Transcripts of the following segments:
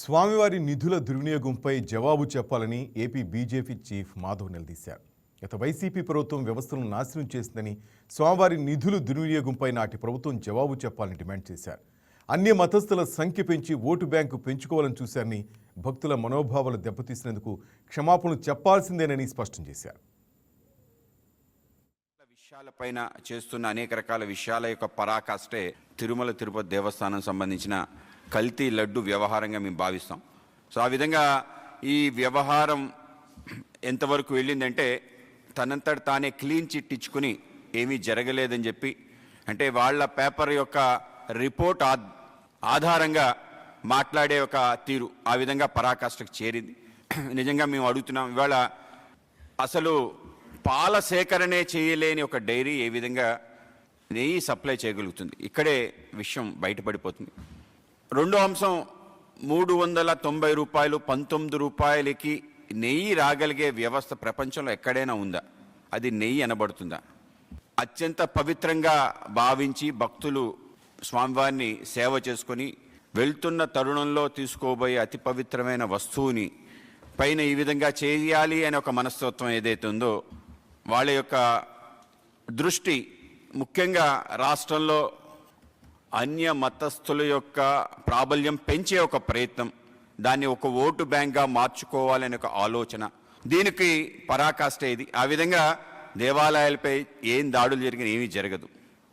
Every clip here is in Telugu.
స్వామివారి నిధుల దుర్వినియోగంపై జవాబు చెప్పాలని ఏపీ బీజేపీ చీఫ్ మాధవ్ నిలదీశారు. గత వైసీపీ ప్రభుత్వం వ్యవస్థను నాశనం చేసిందని స్వామివారి నిధులు దుర్వినియోగంపై నాటి ప్రభుత్వం జవాబు చెప్పాలని డిమాండ్ చేశారు. అన్య మతస్థుల సంఖ్య పెంచి ఓటు బ్యాంకు పెంచుకోవాలని చూశారని భక్తుల మనోభావాలు దెబ్బతీసినందుకు క్షమాపణలు చెప్పాల్సిందేనని స్పష్టం చేశారు. విషయాలపైన చేస్తున్న అనేక రకాల విషయాల యొక్క పరాకాష్టే తిరుమల తిరుపతి దేవస్థానం సంబంధించిన కల్తీ లడ్డు వ్యవహారంగా మేము భావిస్తాం. సో ఆ విధంగా ఈ వ్యవహారం ఎంతవరకు వెళ్ళిందంటే తనంతట తానే క్లీన్ చిట్ ఇచ్చుకుని ఏమీ జరగలేదని చెప్పి అంటే వాళ్ళ పేపర్ యొక్క రిపోర్ట్ ఆధారంగా మాట్లాడే ఒక తీరు ఆ విధంగా పరాకాష్ఠకు చేరింది. నిజంగా మేము అడుగుతున్నాం ఇవాళ అసలు పాల సేకరణే చేయలేని ఒక డైరీ ఏ విధంగా నెయ్యి సప్లై చేయగలుగుతుంది. ఇక్కడే విషయం బయటపడిపోతుంది. రెండో అంశం మూడు వందల తొంభై రూపాయలు పంతొమ్మిది రూపాయలకి నెయ్యి రాగలిగే వ్యవస్థ ప్రపంచంలో ఎక్కడైనా ఉందా? అది నెయ్యి అనబడుతుందా? అత్యంత పవిత్రంగా భావించి భక్తులు స్వామివారిని సేవ చేసుకొని వెళ్తున్న తరుణంలో తీసుకోబోయే అతి పవిత్రమైన వస్తువుని పైన ఈ విధంగా చేయాలి అనే ఒక మనస్తత్వం ఏదైతే ఉందో వాళ్ళ యొక్క దృష్టి ముఖ్యంగా రాష్ట్రంలో అన్య మతస్థుల యొక్క ప్రాబల్యం పెంచే ఒక ప్రయత్నం. దాన్ని ఒక ఓటు బ్యాంక్గా మార్చుకోవాలనే ఒక ఆలోచన. దీనికి పరాకాష్ట ఇది. ఆ విధంగా దేవాలయాలపై ఏం దాడులు జరిగినా ఏమీ జరగదు.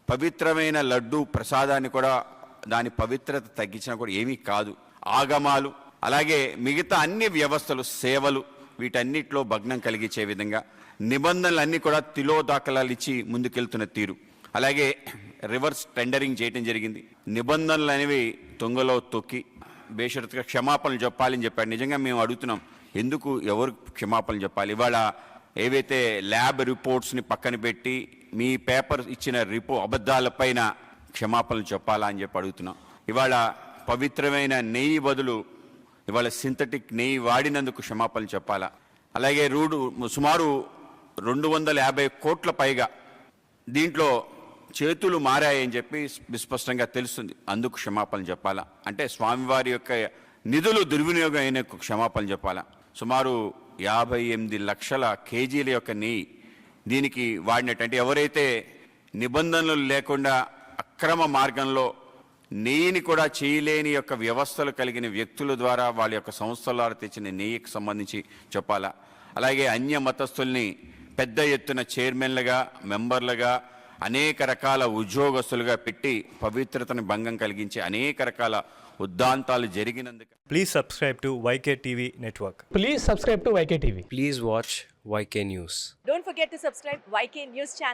పవిత్రమైన లడ్డు ప్రసాదాన్ని కూడా దాని పవిత్రత తగ్గించినా కూడా ఏమీ కాదు. ఆగమాలు అలాగే మిగతా అన్ని వ్యవస్థలు సేవలు వీటన్నిటిలో భగ్నం కలిగించే విధంగా నిబంధనలన్నీ కూడా తిలోదాఖలాలు ఇచ్చి ముందుకెళ్తున్న తీరు. అలాగే రివర్స్ టెండరింగ్ చేయడం జరిగింది. నిబంధనలు అనేవి తొంగలో తొక్కి బేషరతుగా క్షమాపణలు చెప్పాలని చెప్పాడు నిజంగా మేము అడుగుతున్నాం ఎందుకు ఎవరు క్షమాపణలు చెప్పాలి? ఇవాళ ఏవైతే ల్యాబ్ రిపోర్ట్స్ని పక్కన పెట్టి మీ పేపర్ ఇచ్చిన రిపో అబద్ధాలపైన క్షమాపణలు చెప్పాలా అని చెప్పి అడుగుతున్నాం. ఇవాళ పవిత్రమైన నెయ్యి బదులు ఇవాళ సింథటిక్ నెయ్యి వాడినందుకు క్షమాపణలు చెప్పాలా? అలాగే రూడు సుమారు రెండు వందల యాభై కోట్ల పైగా దీంట్లో చేతులు మారాయని చెప్పి విస్పష్టంగా తెలుస్తుంది. అందుకు క్షమాపణలు చెప్పాలా? అంటే స్వామివారి యొక్క నిధులు దుర్వినియోగం అయిన క్షమాపణలు చెప్పాలా? సుమారు యాభై ఎనిమిది లక్షల కేజీల యొక్క నెయ్యి దీనికి వాడినట్టు ఎవరైతే నిబంధనలు లేకుండా అక్రమ మార్గంలో నెయ్యిని కూడా చేయలేని యొక్క వ్యవస్థలు కలిగిన వ్యక్తుల ద్వారా వాళ్ళ యొక్క సంస్థల ద్వారా తెచ్చిన నెయ్యికి సంబంధించి చెప్పాలా? అలాగే అన్య మతస్థుల్ని పెద్ద ఎత్తున చైర్మన్లుగా మెంబర్లుగా అనేక రకాల ఉద్యోగస్తులుగా పెట్టి పవిత్రతను భంగం కలిగించి అనేక రకాల ఉద్దాంతాలు జరిగినందుకు please subscribe to YK TV network please subscribe to YK TV please watch YK news don't forget to subscribe YK news channel